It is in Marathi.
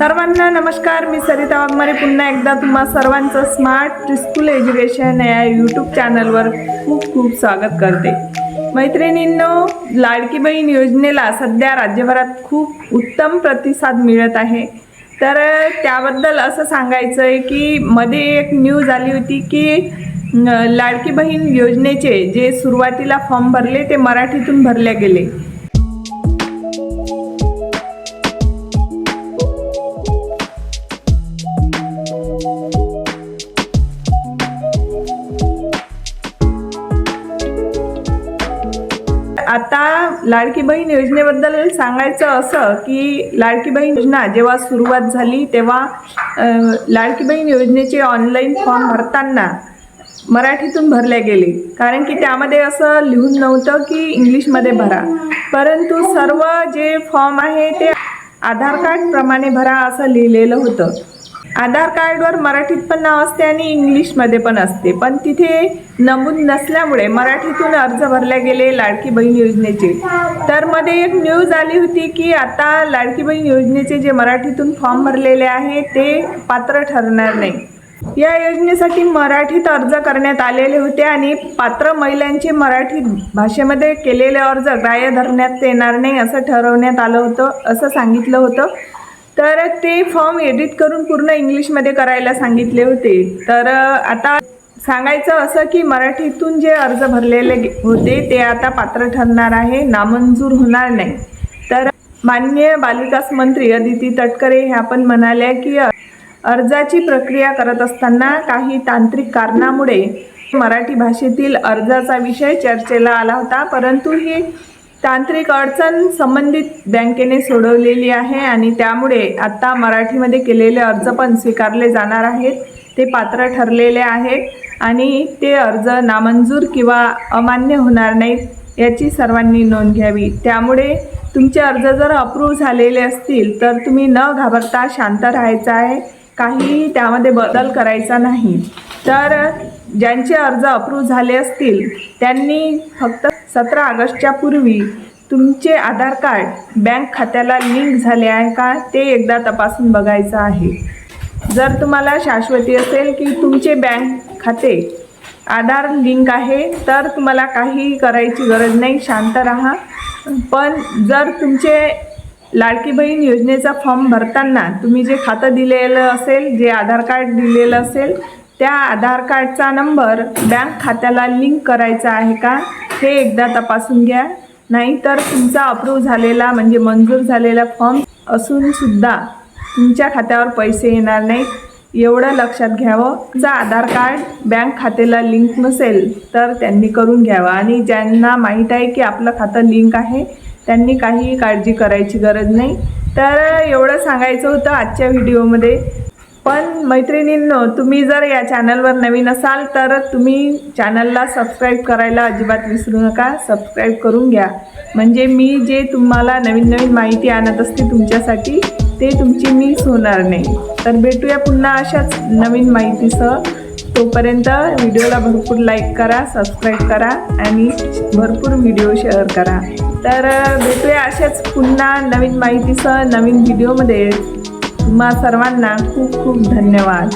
सर्वांना नमस्कार मी सरिता वाघमारे. पुन्हा एकदा तुम्हा सर्वांचं स्मार्ट स्कूल एज्युकेशन या यूट्यूब चॅनलवर खूप खूप स्वागत करते. मैत्रिणींनो लाडकी बहीण योजनेला सध्या राज्यभरात खूप उत्तम प्रतिसाद मिळत आहे. तर त्याबद्दल असं सांगायचं आहे की मध्ये एक न्यूज आली होती की लाडकी बहीण योजनेचे जे सुरुवातीला फॉर्म भरले ते मराठीतून भरले गेले. आता लाडकी बहीण योजनेबद्दल सांगायचं असं की लाडकी बहीण योजना जेव्हा सुरुवात झाली तेव्हा लाडकी बहीण योजनेचे ऑनलाईन फॉर्म भरताना मराठीतून भरले गेले. कारण की त्यामध्ये असं लिहून नव्हतं की इंग्लिशमध्ये भरा. परंतु सर्व जे फॉर्म आहे ते आधार कार्ड प्रमाणे भरा असं लिहिलेलं होतं. आधार कार्डवर मराठीत पण नाव असते आणि इंग्लिशमध्ये पण असते. पण तिथे नमूद नसल्यामुळे मराठीतून अर्ज भरले गेले लाडकी बहीण योजनेचे. तर मध्ये एक न्यूज आली होती की आता लाडकी बहीण योजनेचे जे मराठीतून फॉर्म भरलेले आहे ते पात्र ठरणार नाही. या योजनेसाठी मराठीत अर्ज करण्यात आलेले होते आणि पात्र महिलांचे मराठी भाषेमध्ये केलेले अर्ज ग्राह्य धरण्यात येणार नाही असं ठरवण्यात आलं होतं असं सांगितलं होतं. तर ते फॉर्म एडिट करून पूर्ण इंग्लिशमध्ये करायला सांगितले होते. तर आता सांगायचं असं की मराठीतून जे अर्ज भरलेले होते ते आता पात्र ठरणार आहे नामंजूर होणार नाही. तर माननीय बालविकास मंत्री अदिती तटकरे ह्या पण म्हणाल्या की अर्जाची प्रक्रिया करत असताना काही तांत्रिक कारणामुळे मराठी भाषेतील अर्जाचा विषय चर्चेला आला होता परंतु ही तांत्रिक अडचण संबंधित बँकेने सोडवलेली आहे आणि त्यामुळे आता मराठीमध्ये केलेले अर्ज पण स्वीकारले जाणार आहेत. ते पात्र ठरलेले आहेत आणि ते अर्ज नामंजूर किंवा अमान्य होणार नाहीत याची सर्वांनी नोंद घ्यावी. त्यामुळे तुमचे अर्ज जर अप्रूव्ह झालेले असतील तर तुम्ही न घाबरता शांत राहायचं आहे. काहीही त्यामध्ये बदल करायचा नाही. तर ज्यांचे अर्ज अप्रूव्ह झाले असतील त्यांनी फक्त सतरा ऑगस्टच्या पूर्वी तुमचे आधार कार्ड बँक खात्याला लिंक झाले आहे का ते एकदा तपासून बघायचं आहे. जर तुम्हाला शाश्वती असेल की तुमचे बँक खाते आधार लिंक आहे तर तुम्हाला काही करायची गरज नाही शांत राहा. पण जर तुमचे लाडकी बहीण योजनेचा फॉर्म भरताना तुम्ही जे खातं दिलेलं असेल जे आधार कार्ड दिलेलं असेल त्या आधार कार्डचा नंबर बँक खात्याला लिंक करायचा आहे का? हे एकदा तपासून घ्या. नाहीतर तुमचा अप्रूव्ह झालेला म्हणजे मंजूर झालेला फॉर्म असून सुद्धा तुमच्या खात्यावर पैसे येणार नाहीत. एवढं लक्षात घ्यावं. जर आधार कार्ड बँक खात्याला लिंक नसेल तर त्यांनी करून घ्यावं. आणि ज्यांना माहीत आहे की आपलं खातं लिंक आहे त्यांनी काही काळजी करायची गरज नाही. तर एवढं सांगायचं होतं आजच्या व्हिडिओमध्ये पण मैत्रिणींनो तुम्ही जर या चॅनलवर नवीन असाल तर तुम्ही चॅनलला सबस्क्राईब करायला अजिबात विसरू नका. सबस्क्राईब करून घ्या. म्हणजे मी जे तुम्हाला नवीन नवीन माहिती आणत असते तुमच्यासाठी ते तुमची मिस होणार नाही. तर भेटूया पुन्हा अशाच नवीन माहितीसह. तोपर्यंत व्हिडिओला भरपूर लाईक करा सबस्क्राईब करा आणि भरपूर व्हिडिओ शेअर करा. तर भेटूया अशाच पुन्हा नवीन माहितीसह नवीन व्हिडिओमध्ये तुम्हा सर्वांना खूप खूप धन्यवाद.